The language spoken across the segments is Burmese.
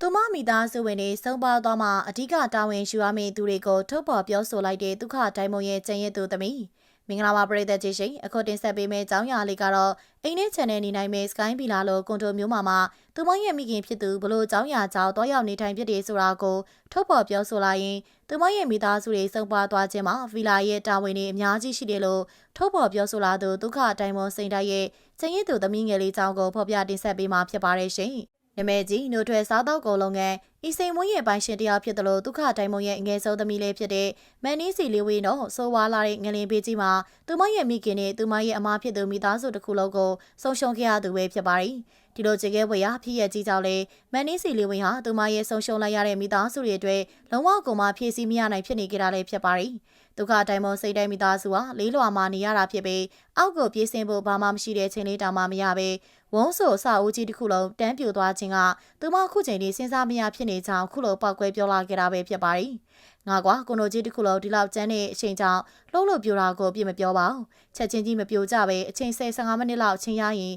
သူမမိသားစုဝင်တွေစုံပါသွားမှအဓိကတာဝန်ယူရမယ့်သူတွေကိုထုတ်ဖော်ပြောဆိုလိုက်တဲ့ဒုက္ခဒိုင်မုံရဲ့ကျန်ရစ်သူသမီးမင်္ဂလာပါပရိသတ်ကြီးရှင်အခုတင်ဆက်ပေးမယ့်အကြောင်းအရာလေးကတော့အိမ်နဲ့ channel နေနိုင်မယ့် Sky ဘီလာလိုကွန်တိုမျိုးမှာမှာသူမရဲ့မိခင်ဖြစ်သူဘလို့အကြောင်းအရာကြောင့်တွားရောက်နေထိုင်ဖြစ်တယ်ဆိုတာကိုထုတ်ဖော်ပြောဆိုလိုက်ရင်သူမရဲ့မိသားစုတွေစုံပါသွားခြင်းမှာဗီလာရဲ့တာဝန်တွေအများကြီးရှိတယ်လို့ထုတ်ဖော်ပြောဆိုလာသူဒုက္ခဒိုင်မုံစိန်တိုက်ရဲ့ကျန်ရစ်သူသမီးငယ်လေးအကြောင်းကိုဖော်ပြတင်ဆက်ပေးမှာဖြစ်ပါတယ်ရှင် နမဲကြီးနှုတ်ထွက်စားတော့ကုန်လုံးငယ် ဤစိန်မွေးရဲ့ပိုင်ရှင်တရားဖြစ်တယ်လို့ဒုက္ခတိုင်မုံရဲ့အငယ်ဆုံးသမီးလေးဖြစ်တဲ့မန်နီစီလေးဝင်းတော့ဆိုဝါလာတဲ့ငလင်ပေးကြီးမှာသူမရဲ့မိခင်နဲ့သူမရဲ့အမဖြစ်သူမိသားစုတစ်ခုလုံးကိုဆုံးရှုံးခဲ့ရသူပဲဖြစ်ပါတယ်ဒီလိုကြေခဲ့ဝေရဖြစ်ရကြီးကြောင့်လေမန်နီစီလေးဝင်းဟာသူမရဲ့ဆုံးရှုံးလိုက်ရတဲ့မိသားစုတွေအတွက်လုံးဝကိုမှဖြည့်ဆည်းမရနိုင်ဖြစ်နေကြတာလည်းဖြစ်ပါတယ်ဒုက္ခတိုင်မုံစိတ်တိုင်းမိသားစုဟာလေးလွာမှာနေရတာဖြစ်ပြီးအောက်ကိုပြေးဆင်းဖို့ဘာမှမရှိတဲ့ချိန်လေးတောင်မှမရပဲဝုန်းဆိုအစာအိုးကြီးတစ်ခုလုံးတန်းပြိုသွားခြင်းကသူမခုချိန်လေးစဉ်းစားမရဖြစ်နေကြောင်းခုလိုပောက်ကွဲပြောလာခဲ့တာပဲဖြစ်ပါတယ်။ငါကွာကိုနိုကြီးတစ်ခုလုံးဒီလောက်ကျန်းတဲ့အချိန်ကြောင့်လှုပ်လို့ပြိုတာကိုပြစ်မပြောပါဘူး။ချက်ချင်းကြီးမပြိုကြပဲအချိန်15မိနစ်လောက်ချင်းရရင်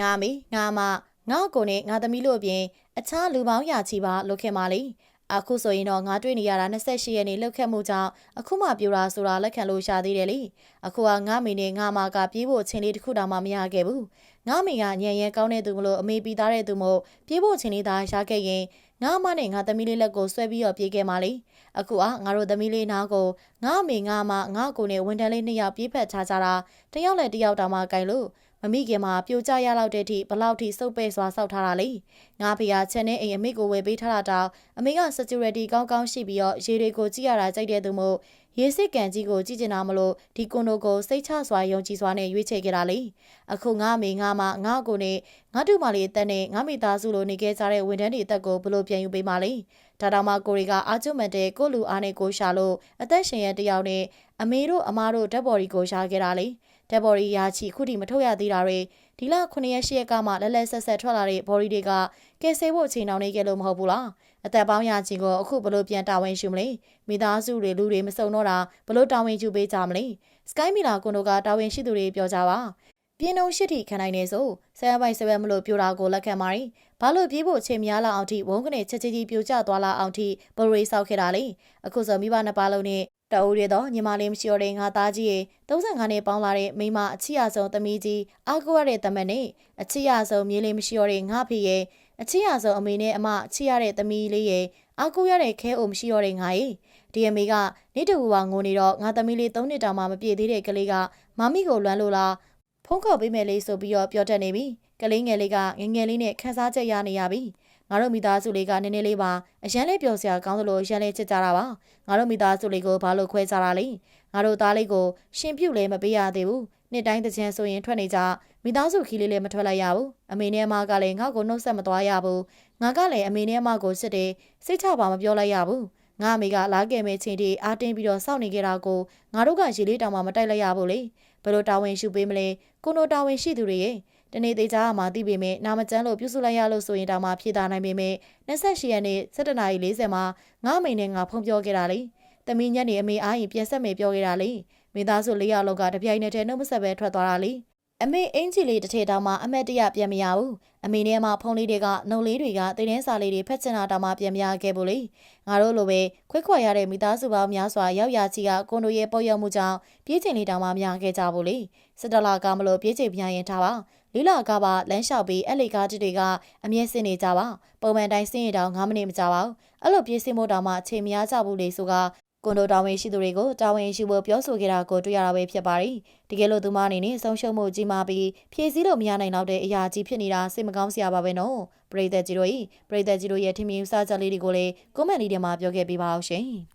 ငါမေငါမငါ့ကိုနဲ့ငါသမီးတို့အပြင်အခြားလူပေါင်းရာချီပါလုခင်ပါလေ။အခုဆိုရင်တော့ငါတွေ့နေရတာ28ရက်နေလှုပ်ခတ်မှုကြောင့်အခုမှပြူတာဆိုတာလက်ခံလို့ရှာသေးတယ်လေအခုကငါမိနဲ့ငါမကပြေးဖို့အချိန်လေးတစ်ခုတောင်မှမရခဲ့ဘူးငါမိကညံရဲကောင်းတဲ့သူမလို့အမေပြီးသားတဲ့သူမို့ပြေးဖို့အချိန်လေးသာရခဲ့ရင် ငါမနဲ့ငါသမီးလေးလက်ကိုဆွဲပြီးတော့ပြေးခဲ့မှလေအခုကငါတို့သမီးလေးနားကိုငါမေငါမငါကိုနဲ့ဝန်တန်းလေးနှစ်ယောက်ပြေးဖက်ချကြတာတယောက်နဲ့တယောက်တောင်မှကြိုင်လို့မမိခင်မှာပြိုကျရလောက်တဲ့အထိဘလောက်ထိစုပ်ပဲ့စွာစောက်ထားတာလေငါဖေကချက်နဲ့အိမ်အမေကိုဝယ်ပေးထားတာတောင်အမေက security ကောင်းကောင်းရှိပြီးတော့ရေတွေကိုကြည့်ရတာကြိုက်တဲ့သူမို့ ရေစစ်ကန်ကြီးကိုကြည့်ကျင်တာမလို့ဒီကွန်ဒိုကိုစိတ်ချစွာယုံကြည်စွာနဲ့ရွေးချယ်ခဲ့တာလေအခုငါမေငါမငါကိုနဲ့ငါတူမလေးအသက်နဲ့ငါမိသားစုလိုနေခဲ့ကြတဲ့ဝန်ထမ်းတွေအသက်ကိုဘလို့ပြန်ယူပေးမှလဲဒါတောင်မှကိုရီကအာကျွတ်မန်တဲ့ကိုလူအားနဲ့ကိုရှာလို့အသက်ရှင်ရတယောက်နဲ့အမေတို့အမားတို့ဓာတ်ဘော်ဒီကိုရှာခဲ့တာလေဓာတ်ဘော်ဒီရာချီခုထိမထုတ်ရသေးတာတွေဒီလ9ရက်10ရက်ကမှလဲလဲဆက်ဆက်ထွက်လာတဲ့ဘော်ဒီတွေကကဲဆဲဖို့ချိန်တောင်နေခဲ့လို့မဟုတ်ဘူးလား အသက်ပေါင်းရာချီကိုအခုဘလို့ပြန်တာဝန်ယူမလဲမိသားစုတွေလူတွေမစုံတော့တာဘလို့တာဝန်ယူပေးကြမလဲစကိုင်းမီလာကွန်တို့ကတာဝန်ရှိသူတွေပြောကြပါပြင်းုံရှိထိခံနိုင်နေဆိုဆယ်ပိုက်ဆယ်ဘက်မလို့ပြိုတာကိုလက်ခံပါရင်ဘာလို့ပြေးဖို့အချိန်များလာအောင်ထိဝုန်းကနေချက်ချင်းကြီးပြိုကျသွားလာအောင်ထိဘရိုးဆောက်ခဲ့တာလေအခုဆိုမိဘနှစ်ပါးလုံးနဲ့တအူးရတော့ညီမလေးမရှိတော့တဲ့ငါသားကြီးရေ35နှစ်ပေါင်းလာတဲ့မိမအချစ်ရဆုံးသမီးကြီးအားကိုးရတဲ့တမက်နဲ့အချစ်ရဆုံးမြေးလေးမရှိတော့တဲ့ငါဖေရဲ့ အချစ်ရဆုံးအမေနဲ့အမအချစ်ရတဲ့သမီးလေးရဲ့အားကိုးရတဲ့ခဲအိုမရှိတော့တဲ့ငါရဲ့ဒီအမေကနေ့တူဝါငိုနေတော့ငါသမီးလေး3နှစ်တောင်မှမပြည့်သေးတဲ့ကလေးကမမီကိုလွမ်းလို့လားဖုန်းခေါ်ပေးမယ်လေးဆိုပြီးတော့ပြောတတ်နေပြီကလေးငယ်လေးကငငယ်လေးနဲ့ခန်းစားချက်ရနေရပြီ ငါတို့မိသားစုလေးကနည်းနည်းလေးပါအရန်လေးပျော်စရာကောင်းသလိုရန်လေးချစ်ကြတာပါငါတို့မိသားစုလေးကိုဘာလို့ခွဲကြတာလဲငါတို့သားလေးကိုရှင်ပြုတ်လည်းမပေးရသေးဘူးနှစ်တိုင်းတစ်ချင်ဆိုရင်ထွက်နေကြမိသားစုခီးလေးလည်းမထွက်လိုက်ရဘူးအမေနဲ့အမကလည်းငါ့ကိုနှုတ်ဆက်မသွားရဘူးငါကလည်းအမေနဲ့အမကိုစစ်တယ်စိတ်ချပါမပြောလိုက်ရဘူးငါအမေကလာခဲ့မဲ့ချင်းတီအားတင်းပြီးတော့စောင့်နေကြတာကိုငါတို့ကရေလေးတောင်မှမတိုက်လိုက်ရဘူးလေဘယ်လိုတာဝန်ရှုပေးမလဲကိုနိုတာဝန်ရှိသူတွေရဲ့ တနေ့သေးကြမှာသိပေမဲ့နာမကျန်းလို့ပြုစုလိုက်ရလို့ဆိုရင်တောင်မှဖြည့်တာနိုင်ပေမဲ့28ရက်နေ့17:40မှာငါအမေနဲ့ငါဖုန်းပြောခဲ့တာလေသမီးညက်နေအမေအားရင်ပြန်ဆက်မေပြောခဲ့တာလေမိသားစု၄ယောက်လောက်ကတပြိုင်နက်တည်းနှုတ်မဆက်ပဲထွက်သွားတာလေအမေအင်ဂျီလေးတစ်ထည့်တောင်မှအမက်တရပြန်မရဘူးအမေနဲ့မှဖုန်းလေးတွေကနှုတ်လေးတွေကတင်းတင်းစာလေးတွေဖက်ချင်တာတောင်မှပြန်မရခဲ့ဘူးလေငါတို့လိုပဲခွဲခွာရတဲ့မိသားစုပေါင်းများစွာရောက်ရချီကကွန်ဒိုရဲ့ပေါ်ရောက်မှုကြောင့်ပြေးချိန်လေးတောင်မှမရခဲ့ကြဘူးလေစစ်တလာကမလို့ပြေးချိန်ပြန်ရင်ထားပါ လေးလာကပါလမ်းလျှောက်ပြီးအဲ့လေကားတွေကအမြဲဆင်းနေကြပါပုံမှန်တိုင်းဆင်းရတောင်9မိနစ်မကြပါဘူးအဲ့လိုပြေးစင်းမို့တောင်မှအချိန်မရကြဘူးလေဆိုကကွန်ဒိုတာဝန်ရှိသူတွေကိုတာဝန်ရှိဖို့ပြောဆိုခဲ့တာကိုတွေ့ရတာပဲဖြစ်ပါတယ်။တကယ်လို့သူမအနေနဲ့ဆုံးရှုံးမှုကြီးမားပြီးဖြည့်ဆည်းလို့မရနိုင်တော့တဲ့အရာကြီးဖြစ်နေတာစိတ်မကောင်းစရာပါပဲနော်။ပရိသတ်ကြီးတို့ဤပရိသတ်ကြီးတို့ရဲ့ထင်မြင်ယူဆချက်လေးတွေကိုလည်းကွန်မန့်လေးထဲမှာပြောခဲ့ပေးပါအောင်ရှင်။